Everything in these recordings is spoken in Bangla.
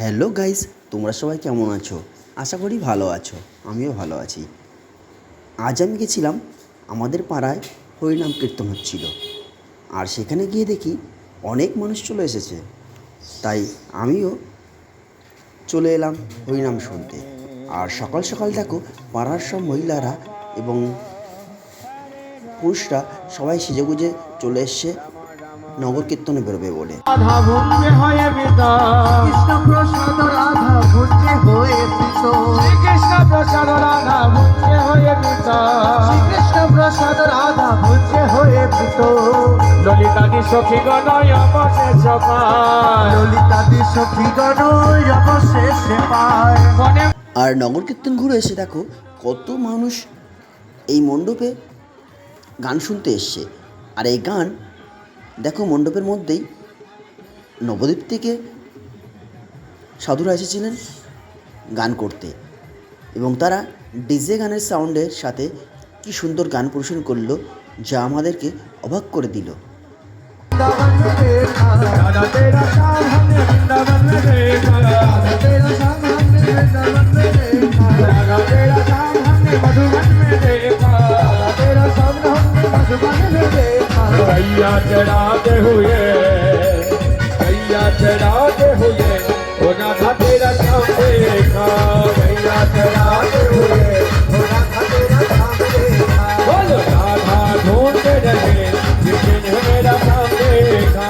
হ্যালো গাইস, তোমরা সবাই কেমন আছো? আশা করি ভালো আছো, আমিও ভালো আছি। আজ আমি গেছিলাম আমাদের পাড়ায় হরিনাম কীর্তন হচ্ছিল। আর সেখানে গিয়ে দেখি অনেক মানুষ চলে এসেছে। তাই আমিও চলে এলাম হরিনাম শুনতে। আর সকাল সকাল দেখো, পাড়ার সব মহিলারা এবং পুরুষরা সবাই সেজেগুজে চলে এসছে। নগর কীর্তনে বেরোবে বলে। হয়ে হয়ে হয়ে হয়ে সখী গণয় অবশেষে পায় আর নগর কীর্তন ঘুরে এসে দেখো কত মানুষ এই মণ্ডপে গান শুনতে এসছে। আর এই গান দেখো মণ্ডপের মধ্যেই নবদ্বীপ থেকে সাধুরা এসেছিলেন গান করতে এবং তারা ডিজে গানের সাউন্ডের সাথে কি সুন্দর গান পরিবেশন করল যা আমাদেরকে অবাক করে দিল বৃন্দাবন कैया चढ़ाते हुए कैया चढ़ाते हुए ओ राधा तेरा श्याम देखा कैया चढ़ाते हुए हो राधा तेरा श्याम देखा बोलो राधा ढूंढते रहे जिसने मेरा श्याम देखा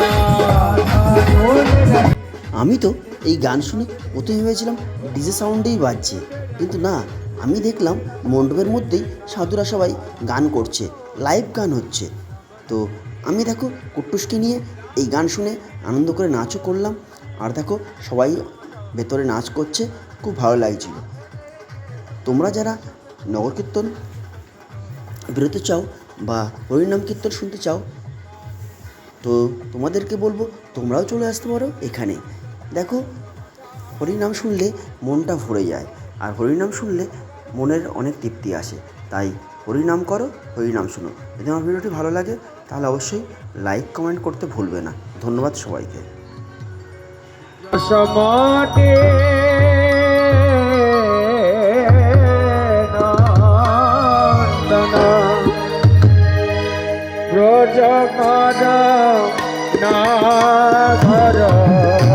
ढोले रहे আমি তো এই গান শুনে প্রথমে ভেবেছিলাম ডিজে সাউন্ডেই বাজছে কিন্তু না আমি দেখলাম মণ্ডপের মধ্যেই সাধুরা সবাই গান করছে লাইভ গান হচ্ছে তো আমি দেখো কুট্টুসকে নিয়ে এই গান শুনে আনন্দ করে নাচও করলাম। আর দেখো সবাই ভেতরে নাচ করছে, খুব ভালো লাগছিল। তোমরা যারা নগর কীর্তন বেরোতে চাও বা হরিনাম কীর্তন শুনতে চাও, তো তোমাদেরকে বলব তোমরাও চলে আসতে পারো এখানে। দেখো হরিনাম শুনলে মনটা ভরে যায়, আর হরিনাম শুনলে মনের অনেক তৃপ্তি আসে। তাই হরিনাম করো, হরিনাম শুনো। যদি আমার ভিডিওটি ভালো লাগে তাহলে অবশ্যই লাইক কমেন্ট করতে ভুলবে না। ধন্যবাদ সবাইকে। ব্রজ না ঘর